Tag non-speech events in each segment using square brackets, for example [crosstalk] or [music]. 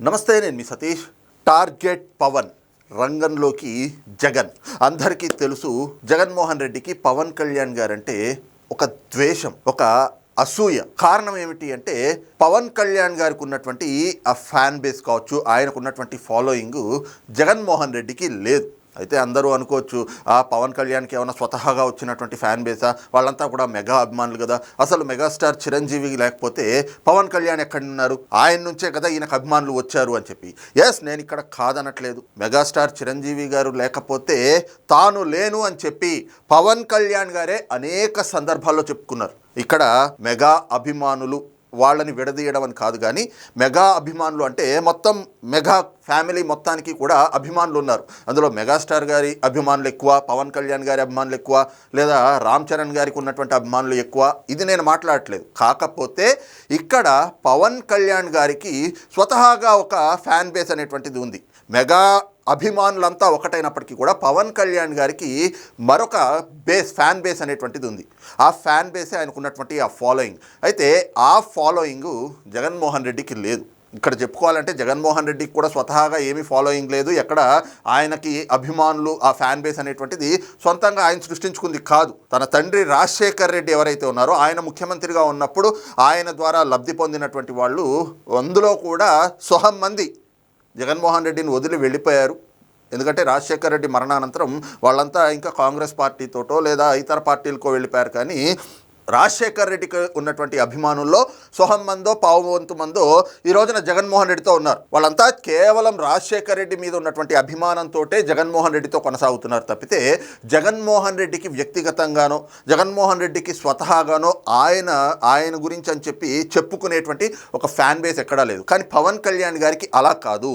నమస్తే నేను మీ సతీష్. టార్గెట్ పవన్ రంగంలోకి జగన్. అందరికీ తెలుసు జగన్మోహన్ రెడ్డికి పవన్ కళ్యాణ్ గారంటే ఒక ద్వేషం ఒక అసూయ. కారణం ఏమిటి అంటే పవన్ కళ్యాణ్ గారికి ఉన్నటువంటి ఆ ఫ్యాన్ బేస్ కావచ్చు ఆయనకు ఉన్నటువంటి ఫాలోయింగ్ జగన్మోహన్ రెడ్డికి లేదు. అయితే అందరూ అనుకోవచ్చు ఆ పవన్ కళ్యాణ్కి ఏమైనా స్వతహాగా వచ్చినటువంటి ఫ్యాన్ బేసా? వాళ్ళంతా కూడా మెగా అభిమానులు కదా. అసలు మెగాస్టార్ చిరంజీవి లేకపోతే పవన్ కళ్యాణ్ ఎక్కడున్నారు ఆయన నుంచే కదా ఈయనకు అభిమానులు వచ్చారు అని చెప్పి. ఎస్ నేను ఇక్కడ కాదనట్లేదు. మెగాస్టార్ చిరంజీవి గారు లేకపోతే తాను లేను అని చెప్పి పవన్ కళ్యాణ్ గారే అనేక సందర్భాల్లో చెప్పుకున్నారు. ఇక్కడ మెగా అభిమానులు వాళ్ళని విడదీయడం అని కాదు కానీ మెగా అభిమానులు అంటే మొత్తం మెగా ఫ్యామిలీ మొత్తానికి కూడా అభిమానులు ఉన్నారు. అందులో మెగాస్టార్ గారి అభిమానులు ఎక్కువ పవన్ కళ్యాణ్ గారి అభిమానులు ఎక్కువ లేదా రామ్ చరణ్ గారికి ఉన్నటువంటి అభిమానులు ఎక్కువ. ఇది నేను మాట్లాడట్లేదు. కాకపోతే ఇక్కడ పవన్ కళ్యాణ్ గారికి స్వతహాగా ఒక ఫ్యాన్ బేస్ అనేటువంటిది ఉంది. మెగా అభిమానులంతా ఒకటైనప్పటికీ కూడా పవన్ కళ్యాణ్ గారికి మరొక బేస్ ఫ్యాన్ బేస్ అనేటువంటిది ఉంది. ఆ ఫ్యాన్ బేసే ఆయనకున్నటువంటి ఆ ఫాలోయింగ్. అయితే ఆ ఫాలోయింగ్ జగన్మోహన్ రెడ్డికి లేదు. ఇక్కడ చెప్పుకోవాలంటే జగన్మోహన్ రెడ్డికి కూడా స్వతహాగా ఏమీ ఫాలోయింగ్ లేదు. ఎక్కడ ఆయనకి అభిమానులు ఆ ఫ్యాన్ బేస్ అనేటువంటిది సొంతంగా ఆయన సృష్టించుకుంది కాదు. తన తండ్రి రాజశేఖర్ రెడ్డి ఎవరైతే ఉన్నారో ఆయన ముఖ్యమంత్రిగా ఉన్నప్పుడు ఆయన ద్వారా లబ్ధి పొందినటువంటి వాళ్ళు అందులో కూడా సొహం మంది. జగన్మోహన్ రెడ్డిని వదిలి వెళ్ళిపోయారు. ఎందుకంటే రాజశేఖర్ రెడ్డి మరణానంతరం వాళ్ళంతా ఇంకా కాంగ్రెస్ పార్టీతోటో లేదా ఇతర పార్టీలకో వెళ్ళిపోయారు. కానీ రాజశేఖర్ రెడ్డికి ఉన్నటువంటి అభిమానుల్లో సొహం మందో పావువంతు మందో ఈ రోజున జగన్మోహన్ రెడ్డితో ఉన్నారు. వాళ్ళంతా కేవలం రాజశేఖర్ రెడ్డి మీద ఉన్నటువంటి అభిమానంతో జగన్మోహన్ రెడ్డితో కొనసాగుతున్నారు తప్పితే జగన్మోహన్ రెడ్డికి వ్యక్తిగతంగానో జగన్మోహన్ రెడ్డికి స్వతహాగానో ఆయన ఆయన గురించి అని చెప్పి చెప్పుకునేటువంటి ఒక ఫ్యాన్ బేస్ ఎక్కడా లేదు. కానీ పవన్ కళ్యాణ్ గారికి అలా కాదు.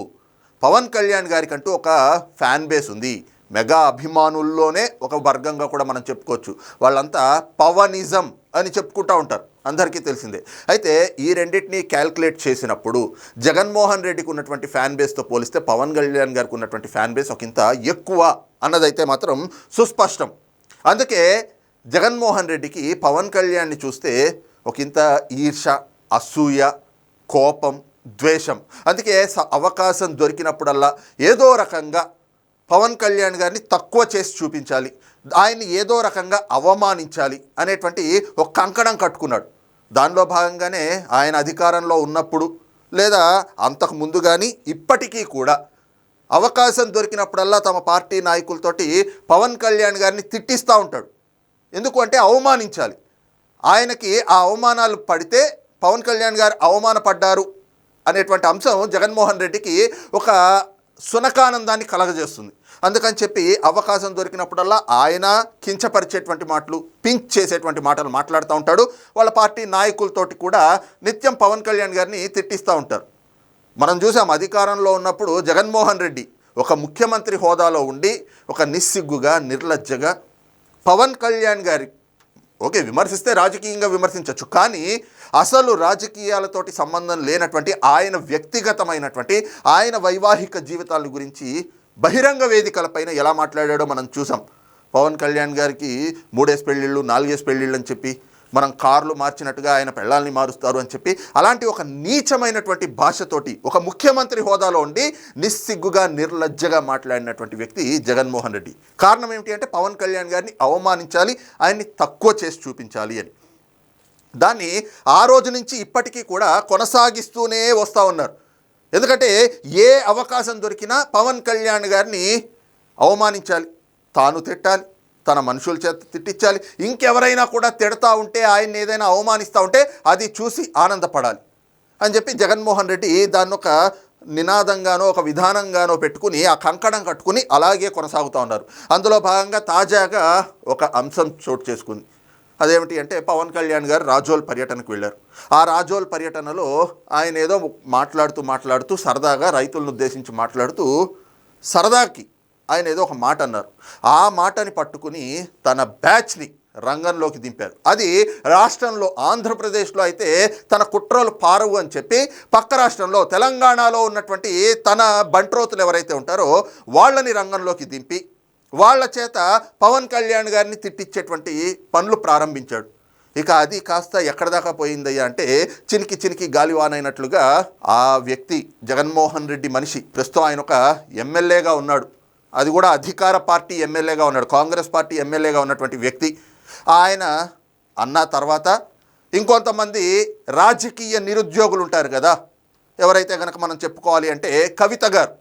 పవన్ కళ్యాణ్ గారికి అంటూ ఒక ఫ్యాన్ బేస్ ఉంది. మెగా అభిమానుల్లోనే ఒక వర్గంగా కూడా మనం చెప్పుకోవచ్చు. వాళ్ళంతా పవనిజం అని చెప్పుకుంటూ ఉంటారు. అందరికీ తెలిసిందే. అయితే ఈ రెండింటిని క్యాల్కులేట్ చేసినప్పుడు జగన్మోహన్ రెడ్డికి ఉన్నటువంటి ఫ్యాన్ బేస్తో పోలిస్తే పవన్ కళ్యాణ్ గారికి ఉన్నటువంటి ఫ్యాన్ బేస్ ఒకంత ఎక్కువ అన్నదైతే మాత్రం సుస్పష్టం. అందుకే జగన్మోహన్ రెడ్డికి పవన్ కళ్యాణ్ని చూస్తే ఒకంత ఈర్ష అసూయ కోపం ద్వేషం. అందుకే స- అవకాశం దొరికినప్పుడల్లా ఏదో రకంగా పవన్ కళ్యాణ్ గారిని తక్కువ చేసి చూపించాలి. ఆయన్ని ఏదో రకంగా అవమానించాలి అనేటువంటి ఒక కంకణం కట్టుకున్నాడు. దానిలో భాగంగానే ఆయన అధికారంలో ఉన్నప్పుడు లేదా అంతకు ముందు కానీ ఇప్పటికీ కూడా అవకాశం దొరికినప్పుడల్లా తమ పార్టీ నాయకులతోటి పవన్ కళ్యాణ్ గారిని తిట్టిస్తూ ఉంటాడు. ఎందుకు అంటే అవమానించాలి. ఆయనకి ఆ అవమానాలు పడితే పవన్ కళ్యాణ్ గారు అవమానపడ్డారు అనేటువంటి అంశం జగన్మోహన్ రెడ్డికి ఒక సునకానందాన్ని కలగజేస్తుంది. అందుకని చెప్పి అవకాశం దొరికినప్పుడల్లా ఆయన కించపరిచేటువంటి మాటలు పింక్ చేసేటువంటి మాటలు మాట్లాడుతూ ఉంటాడు. వాళ్ళ పార్టీ నాయకులతోటి కూడా నిత్యం పవన్ కళ్యాణ్ గారిని తిట్టిస్తూ ఉంటారు. మనం చూసాం అధికారంలో ఉన్నప్పుడు జగన్మోహన్ రెడ్డి ఒక ముఖ్యమంత్రి హోదాలో ఉండి ఒక నిస్సిగ్గుగా నిర్లజ్జగా పవన్ కళ్యాణ్ గారి ఓకే విమర్శిస్తే రాజకీయంగా విమర్శించవచ్చు కానీ అసలు రాజకీయాలతోటి సంబంధం లేనటువంటి ఆయన వ్యక్తిగతమైనటువంటి ఆయన వైవాహిక జీవితాల గురించి బహిరంగ వేదికలపైన ఎలా మాట్లాడాడో మనం చూసాం. పవన్ కళ్యాణ్ గారికి మూడేసి పెళ్ళిళ్ళు నాలుగేసి పెళ్ళిళ్ళు అని చెప్పి మనం కార్లు మార్చినట్టుగా ఆయన పెళ్ళాలని మారుస్తారు అని చెప్పి అలాంటి ఒక నీచమైనటువంటి భాషతోటి ఒక ముఖ్యమంత్రి హోదాలో ఉండి నిస్సిగ్గుగా నిర్లజ్జగా మాట్లాడినటువంటి వ్యక్తి జగన్మోహన్ రెడ్డి. కారణం ఏమిటి అంటే పవన్ కళ్యాణ్ గారిని అవమానించాలి ఆయన్ని తక్కువ చేసి చూపించాలి అని. దాన్ని ఆ రోజు నుంచి ఇప్పటికీ కూడా కొనసాగిస్తూనే వస్తూ ఉన్నారు. ఎందుకంటే ఏ అవకాశం దొరికినా పవన్ కళ్యాణ్ గారిని అవమానించాలి తాను తిట్టాలి తన మనుషుల చేత తిట్టించాలి ఇంకెవరైనా కూడా తిడతా ఉంటే ఆయన్ని ఏదైనా అవమానిస్తూ ఉంటే అది చూసి ఆనందపడాలి అని చెప్పి జగన్మోహన్ రెడ్డి దాన్ని ఒక నినాదంగానో ఒక విధానంగానో పెట్టుకుని ఆ కంకణం కట్టుకుని అలాగే కొనసాగుతూ ఉన్నారు. అందులో భాగంగా తాజాగా ఒక అంశం చోటు చేసుకుంది. అదేమిటి అంటే పవన్ కళ్యాణ్ గారు రాజోల్ పర్యటనకు వెళ్ళారు. ఆ రాజోల్ పర్యటనలో ఆయన ఏదో మాట్లాడుతూ మాట్లాడుతూ సరదాగా రైతులను ఉద్దేశించి మాట్లాడుతూ సరదాకి ఆయన ఏదో ఒక మాట అన్నారు. ఆ మాటని పట్టుకుని తన బ్యాచ్ని రంగంలోకి దింపారు. అది రాష్ట్రంలో ఆంధ్రప్రదేశ్లో అయితే తన కుట్రలు పారవు అని చెప్పి పక్క రాష్ట్రంలో తెలంగాణలో ఉన్నటువంటి తన బంట్రోతులు ఎవరైతే ఉంటారో వాళ్ళని రంగంలోకి దింపి వాళ్ళ చేత పవన్ కళ్యాణ్ గారిని తిట్టించేటువంటి పనులు ప్రారంభించాడు. ఇక అది కాస్త ఎక్కడ దాకా పోయిందయ్యా అంటే చినికి చినికి గాలివానైనట్లుగా ఆ వ్యక్తి జగన్మోహన్ రెడ్డి మనిషి ప్రస్తుతం ఆయన ఒక ఎమ్మెల్యేగా ఉన్నాడు. అది కూడా అధికార పార్టీ ఎమ్మెల్యేగా ఉన్నాడు. కాంగ్రెస్ పార్టీ ఎమ్మెల్యేగా ఉన్నటువంటి వ్యక్తి. ఆయన అన్న తర్వాత ఇంకొంతమంది రాజకీయ నిరుద్యోగులు ఉంటారు కదా. ఎవరైతే కనుక మనం చెప్పుకోవాలి అంటే కవిత గారు.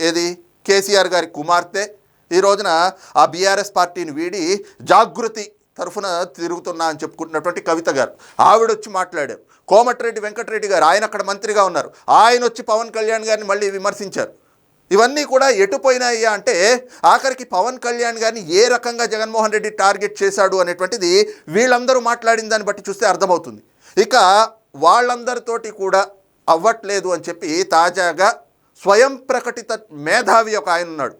ఏది? కేసీఆర్ గారి కుమార్తె ఈ రోజున ఆ బీఆర్ఎస్ పార్టీని వీడి జాగృతి తరఫున తిరుగుతున్నా అని చెప్పుకుంటున్నటువంటి కవిత గారు. ఆవిడ వచ్చి మాట్లాడారు. కోమటిరెడ్డి వెంకటరెడ్డి గారు ఆయన అక్కడ మంత్రిగా ఉన్నారు. ఆయన వచ్చి పవన్ కళ్యాణ్ గారిని మళ్ళీ విమర్శించారు. ఇవన్నీ కూడా ఎటుపోయినాయి అంటే ఆఖరికి పవన్ కళ్యాణ్ గారిని ఏ రకంగా జగన్మోహన్ రెడ్డి టార్గెట్ చేశాడు అనేటువంటిది వీళ్ళందరూ మాట్లాడిన దాన్ని బట్టి చూస్తే అర్థమవుతుంది. ఇక వాళ్ళందరితోటి కూడా అవ్వట్లేదు అని చెప్పి తాజాగా స్వయం ప్రకటిత మేధావి ఒక ఆయన ఉన్నాడు.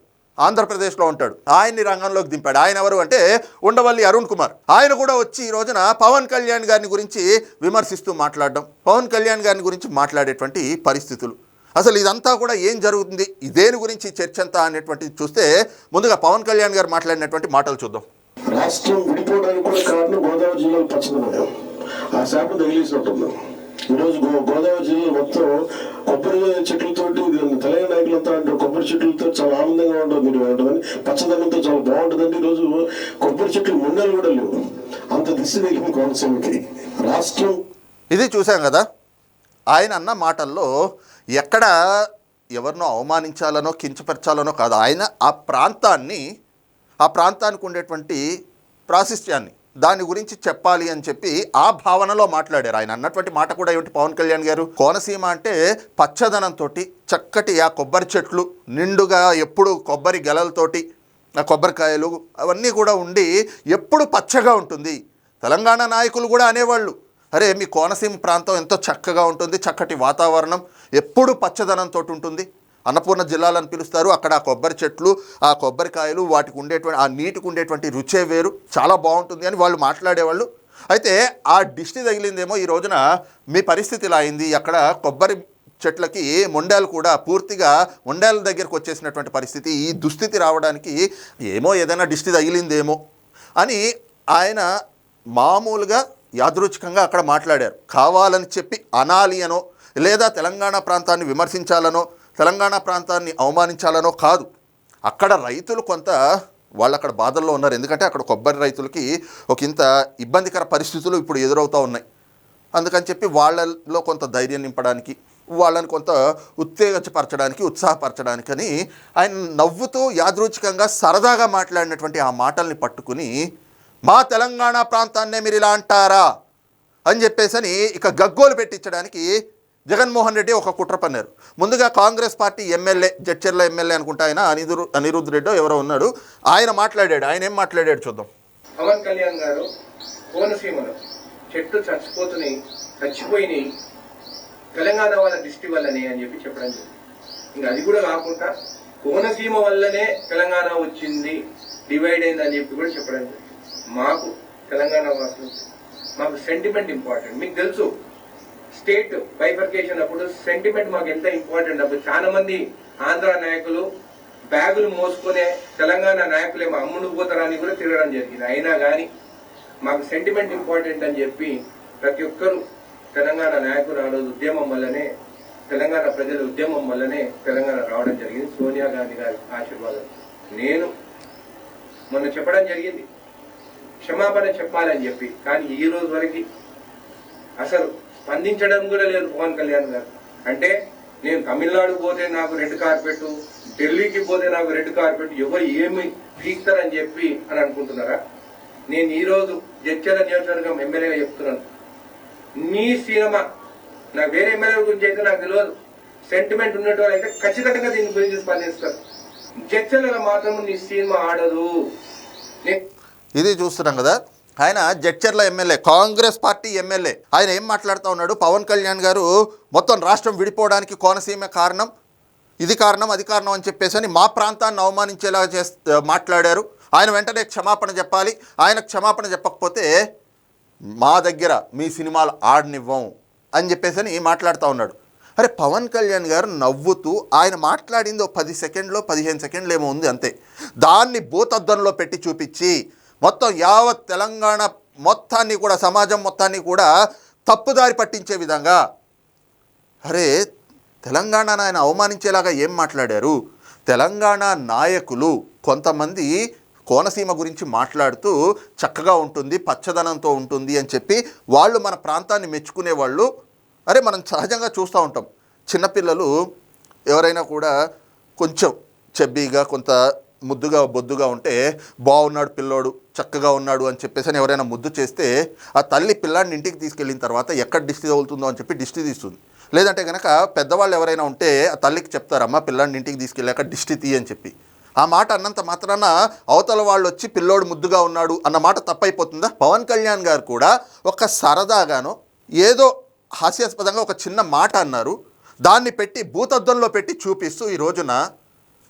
ఆంధ్రప్రదేశ్లో ఉంటాడు. ఆయన్ని రంగంలోకి దింపాడు. ఆయన ఎవరు అంటే ఉండవల్లి అరుణ్ కుమార్. ఆయన కూడా వచ్చి ఈ రోజున పవన్ కళ్యాణ్ గారిని గురించి విమర్శిస్తూ మాట్లాడడం పవన్ కళ్యాణ్ గారిని గురించి మాట్లాడేటువంటి పరిస్థితులు. అసలు ఇదంతా కూడా ఏం జరుగుతుంది? దేని గురించి చర్చ అంతా అనేటువంటిది చూస్తే ముందుగా పవన్ కళ్యాణ్ గారు మాట్లాడినటువంటి మాటలు చూద్దాం. రాష్ట్రం విడిపోవడానికి కూడా కారణం గోదావరి జిల్లాలో పచ్చదనం. ఆ శాపం తగిలేసి ఉంటుంది ఈరోజు గో గోదావరి జిల్లా మొత్తం కొబ్బరి చెట్లతోటి తెలంగాణ నాయకులంతా అంటారు కొబ్బరి చెట్లతో చాలా ఆనందంగా ఉంటుంది మీరు ఉంటుందని పచ్చదనంతో చాలా బాగుంటుందండి. ఈరోజు కొబ్బరి చెట్లు మున్నెలు కూడా లేవు. అంత దిశ తగిలింది కోనసీమకి. రాష్ట్రం ఇది చూసాం కదా? ఆయన అన్న మాటల్లో ఎక్కడ ఎవరినో అవమానించాలనో కించపరచాలనో కాదు. ఆయన ఆ ప్రాంతాన్ని ఆ ప్రాంతానికి ఉండేటువంటి ప్రాశిస్త్యాన్ని దాని గురించి చెప్పాలి అని చెప్పి ఆ భావనలో మాట్లాడారు. ఆయన అన్నటువంటి మాట కూడా ఏమిటి పవన్ కళ్యాణ్ గారు? కోనసీమ అంటే పచ్చదనంతో చక్కటి ఆ కొబ్బరి చెట్లు నిండుగా ఎప్పుడు కొబ్బరి గెలలతోటి ఆ కొబ్బరికాయలు అవన్నీ కూడా ఉండి ఎప్పుడు పచ్చగా ఉంటుంది. తెలంగాణ నాయకులు కూడా అనేవాళ్ళు. అరే మీ కోనసీమ ప్రాంతం ఎంతో చక్కగా ఉంటుంది చక్కటి వాతావరణం ఎప్పుడు పచ్చదనంతో ఉంటుంది. అన్నపూర్ణ జిల్లాలని పిలుస్తారు. అక్కడ ఆ కొబ్బరి చెట్లు ఆ కొబ్బరికాయలు వాటికి ఉండేటువంటి ఆ నీటికి ఉండేటువంటి రుచే వేరు. చాలా బాగుంటుంది అని వాళ్ళు మాట్లాడేవాళ్ళు. అయితే ఆ దిష్టి తగిలిందేమో ఈ రోజున మీ పరిస్థితి ఇలా అయింది. అక్కడ కొబ్బరి చెట్లకి మొండాలు కూడా పూర్తిగా మొండాల దగ్గరకు వచ్చేసినటువంటి పరిస్థితి. ఈ దుస్థితి రావడానికి ఏమో ఏదైనా దిష్టి తగిలిందేమో అని ఆయన మామూలుగా యాదృచ్ఛికంగా అక్కడ మాట్లాడారు. కావాలని చెప్పి అనాలి అనో లేదా తెలంగాణ ప్రాంతాన్ని విమర్శించాలనో తెలంగాణ ప్రాంతాన్ని అవమానించాలనో కాదు. అక్కడ రైతులు కొంత వాళ్ళు అక్కడ బాధల్లో ఉన్నారు. ఎందుకంటే అక్కడ కొబ్బరి రైతులకి ఒక ఇంత ఇబ్బందికర పరిస్థితులు ఇప్పుడు ఎదురవుతూ ఉన్నాయి. అందుకని చెప్పి వాళ్ళలో కొంత ధైర్యం నింపడానికి వాళ్ళని కొంత ఉత్తేజపరచడానికి ఉత్సాహపరచడానికి అని ఆయన నవ్వుతూ యాదృచ్ఛికంగా సరదాగా మాట్లాడినటువంటి ఆ మాటల్ని పట్టుకుని మా తెలంగాణ ప్రాంతాన్నే మీరు ఇలా అంటారా? అని చెప్పేసి అని ఇక గగ్గోలు పెట్టించడానికి జగన్మోహన్ రెడ్డి ఒక కుట్ర పన్నారు. ముందుగా Congress party MLA Jadcherla MLA అనుకుంటా ఆయన అనిరు అనిరుద్ధ్ రెడ్డో ఎవరో ఉన్నాడు. ఆయన మాట్లాడాడు ఆయన ఏం మాట్లాడాడు చూద్దాం. పవన్ కళ్యాణ్ గారు కోనసీమలో చెట్లు చచ్చిపోతున్నాయి చచ్చిపోయినాయి. తెలంగాణ వాళ్ళ దృష్టి వల్లనే అని చెప్పి చెప్పడం జరిగింది. ఇంకా అది కూడా కాకుండా కోనసీమ వల్లనే తెలంగాణ వచ్చింది డివైడ్ అయింది అని చెప్పి కూడా చెప్పడం జరిగింది. మాకు తెలంగాణ వాసులు మాకు సెంటిమెంట్ ఇంపార్టెంట్ మీకు తెలుసు స్టేట్ బైఫర్కేషన్ అప్పుడు సెంటిమెంట్ మాకు ఎంత ఇంపార్టెంట్ అప్పుడు చాలా మంది ఆంధ్ర నాయకులు బ్యాగులు మోసుకునే తెలంగాణ నాయకులేమో అమ్ముడు పోతారని కూడా తిరగడం జరిగింది. అయినా కానీ మాకు సెంటిమెంట్ ఇంపార్టెంట్ అని చెప్పి ప్రతి ఒక్కరు తెలంగాణ నాయకులు ఆ రోజు ఉద్యమం వల్లనే తెలంగాణ ప్రజల ఉద్యమం వల్లనే తెలంగాణ రావడం జరిగింది. సోనియా గాంధీ గారి ఆశీర్వాదం. నేను మొన్న చెప్పడం జరిగింది. క్షమాపణ చెప్పాలని చెప్పి. కానీ ఈ రోజు వరకు అసలు స్పందించడం కూడా లేదు పవన్ కళ్యాణ్ గారు. అంటే నేను తమిళనాడు పోతే నాకు రెడ్ కార్పెట్ ఢిల్లీకి పోతే నాకు రెడ్ కార్పెట్ ఎవరు ఏమి పీక్తారని చెప్పి అని అనుకుంటున్నారా? నేను ఈరోజు జడ్చల నియోజకవర్గం ఎమ్మెల్యేగా చెప్తున్నాను. నీ సినిమా నాకు వేరే ఎమ్మెల్యే గురించి అయితే నాకు తెలియదు. సెంటిమెంట్ ఉన్నట్టు అయితే ఖచ్చితంగా దీని గురించి స్పందిస్తారు. జడ్చలలో మాత్రం నీ సినిమా ఆడదు. ఇది చూస్తున్నాం కదా. ఆయన Jadcherla MLA Congress party MLA. ఆయన ఏం మాట్లాడుతూ ఉన్నాడు? పవన్ కళ్యాణ్ గారు మొత్తం రాష్ట్రం విడిపోవడానికి కోనసీమ కారణం ఇది కారణం అది కారణం అని చెప్పేసి అని మా ప్రాంతాన్ని అవమానించేలా చేస్ మాట్లాడారు. ఆయన వెంటనే క్షమాపణ చెప్పాలి. ఆయన క్షమాపణ చెప్పకపోతే మా దగ్గర మీ సినిమాలు ఆడనివ్వం అని చెప్పేసి అని మాట్లాడుతూ ఉన్నాడు. అరే పవన్ కళ్యాణ్ గారు నవ్వుతూ ఆయన మాట్లాడింది ఓ పది సెకండ్లో పదిహేను సెకండ్లు ఏమో ఉంది అంతే. దాన్ని భూతద్దంలో పెట్టి చూపించి మొత్తం యావత్ తెలంగాణ మొత్తాన్ని కూడా సమాజం మొత్తాన్ని కూడా తప్పుదారి పట్టించే విధంగా. అరే తెలంగాణను ఆయన అవమానించేలాగా ఏం మాట్లాడారు? తెలంగాణ నాయకులు కొంతమంది కోనసీమ గురించి మాట్లాడుతూ చక్కగా ఉంటుంది పచ్చదనంతో ఉంటుంది అని చెప్పి వాళ్ళు మన ప్రాంతాన్ని మెచ్చుకునే వాళ్ళు. అరే మనం సహజంగా చూస్తూ ఉంటాం. చిన్నపిల్లలు ఎవరైనా కూడా కొంచెం చెబ్బీగా కొంత ముద్దుగా బొద్దుగా ఉంటే బాగున్నాడు పిల్లోడు చక్కగా ఉన్నాడు అని చెప్పేసి అని ఎవరైనా ముద్దు చేస్తే ఆ తల్లి పిల్లాడిని ఇంటికి తీసుకెళ్ళిన తర్వాత ఎక్కడ దిష్టి తగులుతుందో అని చెప్పి దిష్టి తీస్తుంది. లేదంటే కనుక పెద్దవాళ్ళు ఎవరైనా ఉంటే ఆ తల్లికి చెప్తారమ్మ పిల్లాడిని ఇంటికి తీసుకెళ్ళాక దిష్టి తీ అని చెప్పి. ఆ మాట అన్నంత మాత్రాన అవతల వాళ్ళు వచ్చి పిల్లోడు ముద్దుగా ఉన్నాడు అన్న మాట తప్పైపోతుందా? పవన్ కళ్యాణ్ గారు కూడా ఒక సరదాగానో ఏదో హాస్యాస్పదంగా ఒక చిన్న మాట అన్నారు. దాన్ని పెట్టి భూతద్దంలో పెట్టి చూపిస్తూ ఈ రోజున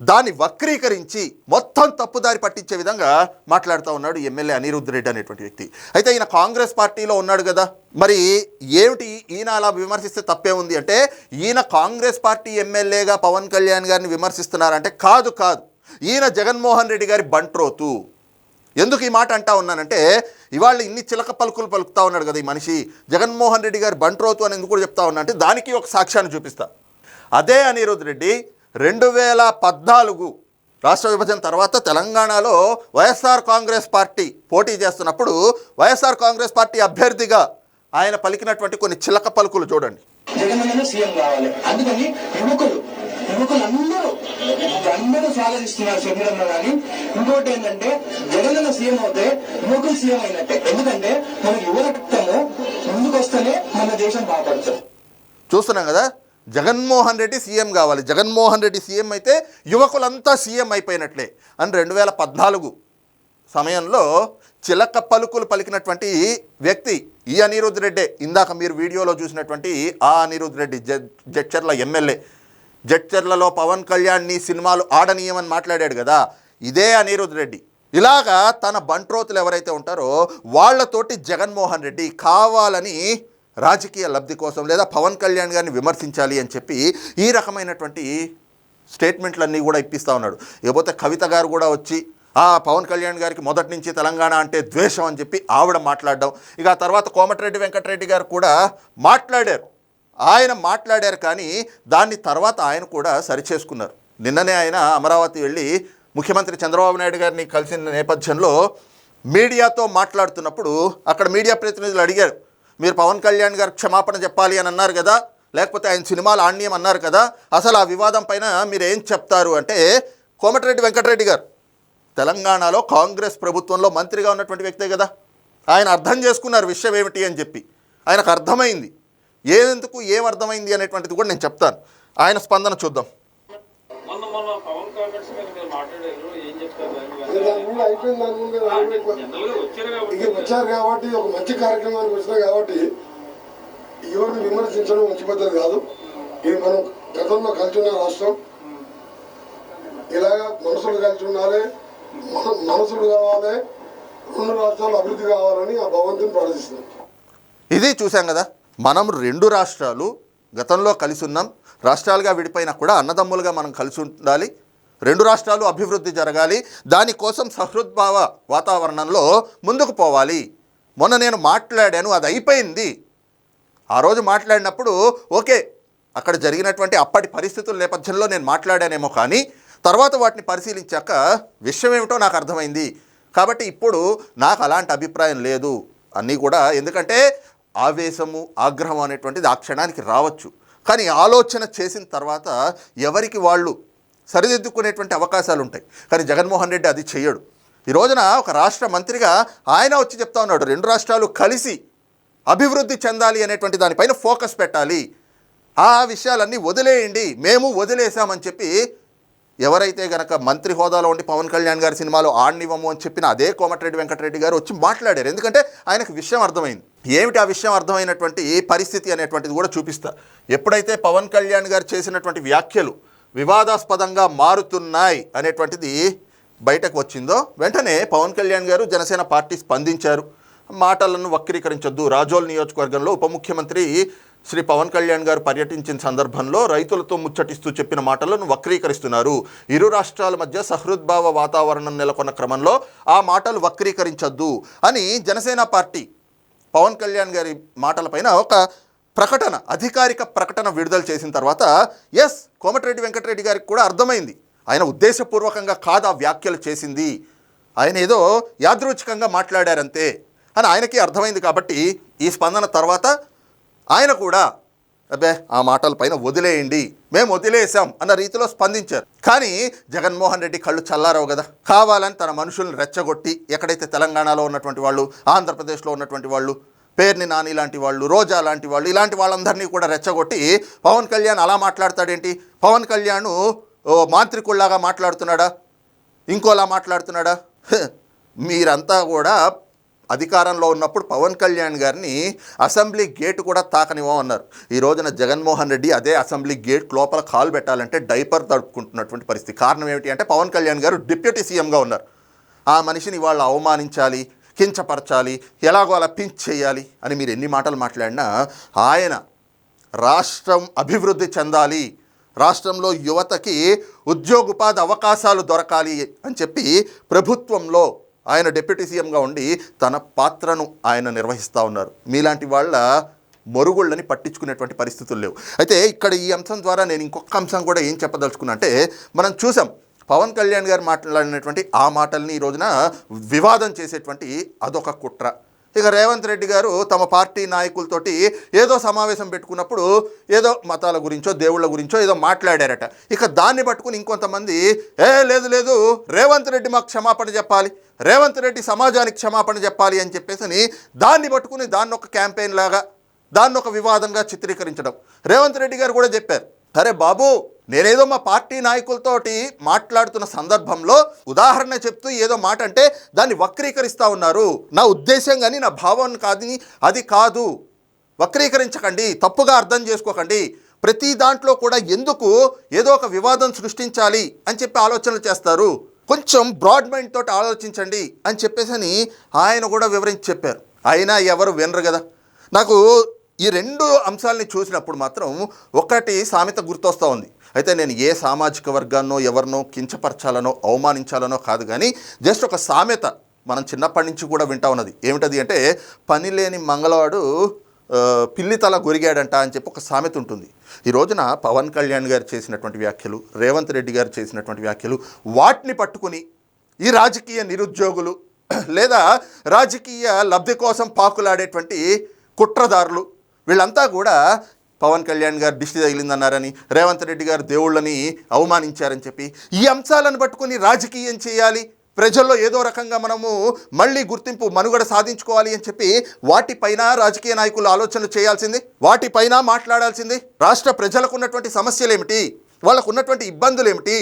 దాన్ని వక్రీకరించి మొత్తం తప్పుదారి పట్టించే విధంగా మాట్లాడుతూ ఉన్నాడు ఎమ్మెల్యే అనిరుద్ధ్ రెడ్డి అనేటువంటి వ్యక్తి. అయితే ఈయన కాంగ్రెస్ పార్టీలో ఉన్నాడు కదా. మరి ఏమిటి ఈయన అలా విమర్శిస్తే తప్పే ఉంది అంటే ఈయన కాంగ్రెస్ పార్టీ ఎమ్మెల్యేగా పవన్ కళ్యాణ్ గారిని విమర్శిస్తున్నారంటే కాదు కాదు. ఈయన జగన్మోహన్ రెడ్డి గారి బంట్రోతు. ఎందుకు ఈ మాట అంటా ఉన్నానంటే ఇవాళ ఇన్ని చిలక పలుకులు పలుకుతా ఉన్నాడు కదా ఈ మనిషి. జగన్మోహన్ రెడ్డి గారి బంట్రోతు అని ఎందుకు కూడా చెప్తా ఉన్నా అంటే దానికి ఒక సాక్ష్యాన్ని చూపిస్తా. అదే అనిరుద్ రెడ్డి రెండు వేల పద్నాలుగు రాష్ట్ర విభజన తర్వాత తెలంగాణలో వైఎస్ఆర్ కాంగ్రెస్ పార్టీ పోటీ చేస్తున్నప్పుడు వైఎస్ఆర్ కాంగ్రెస్ పార్టీ అభ్యర్థిగా ఆయన పలికినటువంటి కొన్ని చిలక పలుకులు చూడండి. జగనన్న సీఎం కావాలి. అందుకని యువకులు యువకులు అందరూ అందరూ స్వాగతిస్తున్నారు శంకరన్న గాని ఇంకోటి ఏంటంటే జగనన్న సీఎం అవుతే యువకులు సీఎం అయినట్టే. ఎందుకంటే మన యువ రక్తము ముందుకొస్తేనే మన దేశం బాగుపడుతుంది. చూస్తున్నాం కదా? జగన్మోహన్ రెడ్డి సీఎం కావాలి. జగన్మోహన్ రెడ్డి సీఎం అయితే యువకులంతా సీఎం అయిపోయినట్లే. అని రెండు వేల పద్నాలుగు సమయంలో చిలక పలుకులు పలికినటువంటి వ్యక్తి ఈ అనిరుద్ రెడ్డే. ఇందాక మీరు వీడియోలో చూసినటువంటి ఆ అనిరుద్ రెడ్డి జడ్ జడ్చర్ల ఎమ్మెల్యే. జడ్చర్లలో పవన్ కళ్యాణ్ని సినిమాలు ఆడనీయమని మాట్లాడాడు కదా. ఇదే అనిరుద్ రెడ్డి. ఇలాగా తన బంట్రోతులు ఎవరైతే ఉంటారో వాళ్ళతోటి జగన్మోహన్ రెడ్డి కావాలని రాజకీయ లబ్ధి కోసం లేదా పవన్ కళ్యాణ్ గారిని విమర్శించాలి అని చెప్పి ఈ రకమైనటువంటి స్టేట్మెంట్లన్నీ కూడా ఇప్పిస్తూ ఉన్నాడు. ఇకపోతే కవిత గారు కూడా వచ్చి ఆ పవన్ కళ్యాణ్ గారికి మొదటి నుంచి తెలంగాణ అంటే ద్వేషం అని చెప్పి ఆవిడ మాట్లాడడం. ఇక ఆ తర్వాత కోమటిరెడ్డి వెంకటరెడ్డి గారు కూడా మాట్లాడారు. ఆయన మాట్లాడారు కానీ దాన్ని తర్వాత ఆయన కూడా సరిచేసుకున్నారు. నిన్ననే ఆయన అమరావతి వెళ్ళి ముఖ్యమంత్రి చంద్రబాబు నాయుడు గారిని కలిసిన నేపథ్యంలో మీడియాతో మాట్లాడుతున్నప్పుడు అక్కడ మీడియా ప్రతినిధులు అడిగారు మీరు పవన్ కళ్యాణ్ గారు క్షమాపణ చెప్పాలి అని అన్నారు కదా లేకపోతే ఆయన సినిమాలు ఆణ్యం అన్నారు కదా అసలు ఆ వివాదం పైన మీరు ఏం చెప్తారు అంటే కోమటిరెడ్డి వెంకటరెడ్డి గారు తెలంగాణలో కాంగ్రెస్ ప్రభుత్వంలో మంత్రిగా ఉన్నటువంటి వ్యక్తే కదా. ఆయన అర్థం చేసుకున్నారు విషయం ఏమిటి అని చెప్పి. ఆయనకు అర్థమైంది. ఏదెందుకు ఏం అర్థమైంది అనేటువంటిది కూడా నేను చెప్తాను. ఆయన స్పందన చూద్దాం. మీద? అయిపోయింది దాని ముందు వచ్చారు కాబట్టి ఇక వచ్చారు కాబట్టి ఒక మంచి కార్యక్రమానికి వచ్చినా కాబట్టి ఎవరిని విమర్శించడం మంచి పద్ధతి కాదు ఇది మనం గతంలో కలిసి ఉన్న రాష్ట్రం ఇలాగా మనసులు కలిసి ఉండాలి మనసులు కావాలి రెండు రాష్ట్రాలు అభివృద్ధి కావాలని ఆ భగవంతుని ప్రార్థిస్తున్నాం ఇది చూసాం కదా మనం రెండు రాష్ట్రాలు గతంలో కలిసి ఉన్నాం రాష్ట్రాలుగా విడిపోయినా కూడా అన్నదమ్ములుగా మనం కలిసి ఉండాలి రెండు రాష్ట్రాలు అభివృద్ధి జరగాలి. దానికోసం సహృద్భావ వాతావరణంలో ముందుకు పోవాలి. మొన్న నేను మాట్లాడాను అది అయిపోయింది. ఆ రోజు మాట్లాడినప్పుడు ఓకే అక్కడ జరిగినటువంటి అప్పటి పరిస్థితుల నేపథ్యంలో నేను మాట్లాడానేమో కానీ తర్వాత వాటిని పరిశీలించాక విషయం ఏమిటో నాకు అర్థమైంది. కాబట్టి ఇప్పుడు నాకు అలాంటి అభిప్రాయం లేదు. అన్నీ కూడా ఎందుకంటే ఆవేశము ఆగ్రహం అనేటువంటిది ఆ క్షణానికి రావచ్చు. కానీ ఆలోచన చేసిన తర్వాత ఎవరికి వాళ్ళు సరిదిద్దుకునేటువంటి అవకాశాలు ఉంటాయి కానీ జగన్మోహన్ రెడ్డి అది చేయడు ఈ రోజున ఒక రాష్ట్ర మంత్రిగా ఆయన వచ్చి చెప్తా ఉన్నాడు రెండు రాష్ట్రాలు కలిసి అభివృద్ధి చెందాలి అనేటువంటి దానిపైన ఫోకస్ పెట్టాలి. ఆ విషయాలన్నీ వదిలేయండి మేము వదిలేసామని చెప్పి ఎవరైతే గనక మంత్రి హోదాలో ఉండి పవన్ కళ్యాణ్ గారి సినిమాలో ఆడినివ్వము అని చెప్పిన అదే కోమటిరెడ్డి వెంకటరెడ్డి గారు వచ్చి మాట్లాడారు. ఎందుకంటే ఆయనకు విషయం అర్థమైంది. ఏమిటి ఆ విషయం అర్థమైనటువంటి పరిస్థితి అనేటువంటిది కూడా చూపిస్తా. ఎప్పుడైతే పవన్ కళ్యాణ్ గారు చేసినటువంటి వ్యాఖ్యలు వివాదాస్పదంగా మారుతున్నాయి అనేటువంటిది బయటకు వచ్చిందో వెంటనే పవన్ కళ్యాణ్ గారు జనసేన పార్టీ స్పందించారు. మాటలను వక్రీకరించొద్దు. రాజోల్ నియోజకవర్గంలో ఉప ముఖ్యమంత్రి శ్రీ పవన్ కళ్యాణ్ గారు పర్యటించిన సందర్భంలో రైతులతో ముచ్చటిస్తూ చెప్పిన మాటలను వక్రీకరిస్తున్నారు. ఇరు రాష్ట్రాల మధ్య సహృద్భావ వాతావరణం నెలకొన్న క్రమంలో ఆ మాటలు వక్రీకరించొద్దు అని జనసేన పార్టీ పవన్ కళ్యాణ్ గారి మాటలపైన ఒక ప్రకటన అధికారిక ప్రకటన విడుదల చేసిన తర్వాత ఎస్ కోమటిరెడ్డి వెంకటరెడ్డి గారికి కూడా అర్థమైంది. ఆయన ఉద్దేశపూర్వకంగా కాదు ఆ వ్యాఖ్యలు చేసింది? ఆయన ఏదో యాదృచ్ఛికంగా మాట్లాడారంతే అని ఆయనకి అర్థమైంది కాబట్టి ఈ స్పందన తర్వాత ఆయన కూడా అబ్బే ఆ మాటల పైన వదిలేయండి. మేము వదిలేసాం అన్న రీతిలో స్పందించారు. కానీ జగన్మోహన్ రెడ్డి కళ్ళు చల్లారవు కదా. కావాలని తన మనుషుల్ని రెచ్చగొట్టి ఎక్కడైతే తెలంగాణలో ఉన్నటువంటి వాళ్ళు ఆంధ్రప్రదేశ్లో ఉన్నటువంటి వాళ్ళు పేర్ని నాని లాంటి వాళ్ళు రోజా లాంటి వాళ్ళు ఇలాంటి వాళ్ళందరినీ కూడా రెచ్చగొట్టి పవన్ కళ్యాణ్ అలా మాట్లాడతాడేంటి? పవన్ కళ్యాణ్ ఓ మాంత్రికుల్లాగా మాట్లాడుతున్నాడా? ఇంకోలా మాట్లాడుతున్నాడా? మీరంతా కూడా అధికారంలో ఉన్నప్పుడు పవన్ కళ్యాణ్ గారిని అసెంబ్లీ గేట్ కూడా తాకనివ్వమన్నారు ఈ రోజున జగన్మోహన్ రెడ్డి అదే అసెంబ్లీ గేట్ లోపల కాలు పెట్టాలంటే డైపర్ తడుపుకుంటున్నటువంటి పరిస్థితి. కారణం ఏమిటి అంటే పవన్ కళ్యాణ్ గారు డిప్యూటీ సీఎంగా ఉన్నారు. ఆ మనిషిని వాళ్ళు అవమానించాలి కించపరచాలి ఎలాగో అలా పించ్ చేయాలి అని మీరు ఎన్ని మాటలు మాట్లాడినా ఆయన రాష్ట్రం అభివృద్ధి చెందాలి రాష్ట్రంలో యువతకి ఉద్యోగోపాధి అవకాశాలు దొరకాలి అని చెప్పి ప్రభుత్వంలో ఆయన డిప్యూటీ సీఎంగా ఉండి తన పాత్రను ఆయన నిర్వహిస్తూ ఉన్నారు. మీలాంటి వాళ్ళ మరుగుళ్ళని పట్టించుకునేటువంటి పరిస్థితులు లేవు. అయితే ఇక్కడ ఈ అంశం ద్వారా నేను ఇంకొక అంశం కూడా ఏం చెప్పదలుచుకున్నా అంటే మనం చూసాం పవన్ కళ్యాణ్ గారు మాట్లాడినటువంటి ఆ మాటల్ని ఈ రోజున వివాదం చేసేటువంటి అదొక కుట్ర. ఇక రేవంత్ రెడ్డి గారు తమ పార్టీ నాయకులతోటి ఏదో సమావేశం పెట్టుకున్నప్పుడు ఏదో మతాల గురించో దేవుళ్ళ గురించో ఏదో మాట్లాడారట. ఇక దాన్ని పట్టుకుని ఇంకొంతమంది ఏ లేదు లేదు రేవంత్ రెడ్డి మాకు క్షమాపణ చెప్పాలి. రేవంత్ రెడ్డి సమాజానికి క్షమాపణ చెప్పాలి అని చెప్పేసి దాన్ని పట్టుకుని దాన్ని ఒక క్యాంపెయిన్ లాగా దాన్ని ఒక వివాదంగా చిత్రీకరించడం. రేవంత్ రెడ్డి గారు కూడా చెప్పారు అరే బాబు నేనేదో మా పార్టీ నాయకులతోటి మాట్లాడుతున్న సందర్భంలో ఉదాహరణ చెప్తూ ఏదో మాట అంటే దాన్ని వక్రీకరిస్తూ ఉన్నారు. నా ఉద్దేశం కానీ నా భావం కాదు అది కాదు. వక్రీకరించకండి తప్పుగా అర్థం చేసుకోకండి. ప్రతి దాంట్లో కూడా ఎందుకు ఏదో ఒక వివాదం సృష్టించాలి అని చెప్పి ఆలోచనలు చేస్తారు. కొంచెం బ్రాడ్ మైండ్ తోటి ఆలోచించండి అని చెప్పేసి అని ఆయన కూడా వివరించి చెప్పారు. అయినా ఎవరు వినరు కదా. నాకు ఈ రెండు అంశాలని చూసినప్పుడు మాత్రం ఒకటి సామెత గుర్తొస్తూ ఉంది. అయితే నేను ఏ సామాజిక వర్గాన్నో ఎవరినో కించపరచాలనో అవమానించాలనో కాదు కానీ జస్ట్ ఒక సామెత మనం చిన్నప్పటి నుంచి కూడా వింటా ఉన్నది. ఏమిటది అంటే పని లేని మంగళవాడు పిల్లి తల గొరిగాడంట అని చెప్పి ఒక సామెత ఉంటుంది. ఈ రోజున పవన్ కళ్యాణ్ గారు చేసినటువంటి వ్యాఖ్యలు రేవంత్ రెడ్డి గారు చేసినటువంటి వ్యాఖ్యలు వాటిని పట్టుకుని ఈ రాజకీయ నిరుద్యోగులు [clears throat] లేదా రాజకీయ లబ్ధి కోసం పాకులాడేటువంటి కుట్రదారులు వీళ్ళంతా కూడా పవన్ కళ్యాణ్ గారు దిష్టి తగిలిందన్నారని రేవంత్ రెడ్డి గారు దేవుళ్ళని అవమానించారని చెప్పి ఈ అంశాలను పట్టుకొని రాజకీయం చేయాలి. ప్రజల్లో ఏదో రకంగా మనము మళ్ళీ గుర్తింపు మనుగడ సాధించుకోవాలి అని చెప్పి వాటిపైన రాజకీయ నాయకులు ఆలోచనలు చేయాల్సింది వాటిపైన మాట్లాడాల్సింది. రాష్ట్ర ప్రజలకు ఉన్నటువంటి సమస్యలు ఏమిటి? వాళ్ళకు ఉన్నటువంటి ఇబ్బందులు ఏమిటి?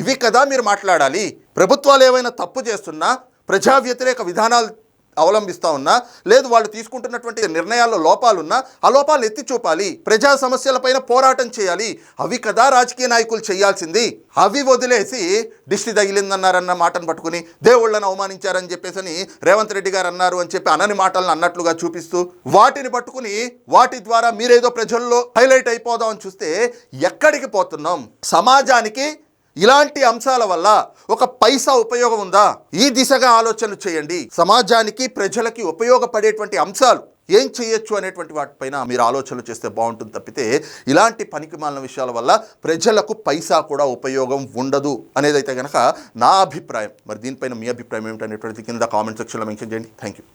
ఇవి కదా మీరు మాట్లాడాలి. ప్రభుత్వాలు ఏవైనా తప్పు చేస్తున్నా ప్రజా వ్యతిరేక విధానాలు అవలంబిస్తూ ఉన్నా లేదు వాళ్ళు తీసుకుంటున్నటువంటి నిర్ణయాల్లో లోపాలున్నా ఆ లోపాలు ఎత్తి చూపాలి. ప్రజా సమస్యలపైన పోరాటం చేయాలి. అవి కదా రాజకీయ నాయకులు చేయాల్సింది. అవి వదిలేసి దిష్టి తగిలిందన్నారన్న మాటను పట్టుకుని దేవుళ్ళని అవమానించారని చెప్పేసి రేవంత్ రెడ్డి గారు అన్నారు అని చెప్పి అనని మాటలను అన్నట్లుగా చూపిస్తూ వాటిని పట్టుకుని వాటి ద్వారా మీరేదో ప్రజల్లో హైలైట్ అయిపోదామని చూస్తే ఎక్కడికి పోతున్నాం? సమాజానికి ఇలాంటి అంశాల వల్ల ఒక పైసా ఉపయోగం ఉందా? ఈ దిశగా ఆలోచనలు చేయండి. సమాజానికి ప్రజలకి ఉపయోగపడేటువంటి అంశాలు ఏం చేయొచ్చు అనేటువంటి వాటిపైన మీరు ఆలోచనలు చేస్తే బాగుంటుంది తప్పితే ఇలాంటి పనికిమాలిన విషయాల వల్ల ప్రజలకు పైసా కూడా ఉపయోగం ఉండదు అనేదైతే కనుక నా అభిప్రాయం. మరి దీనిపైన మీ అభిప్రాయం ఏమిటనేటువంటిది కింద కామెంట్ సెక్షన్లో మెన్షన్ చేయండి. Thank you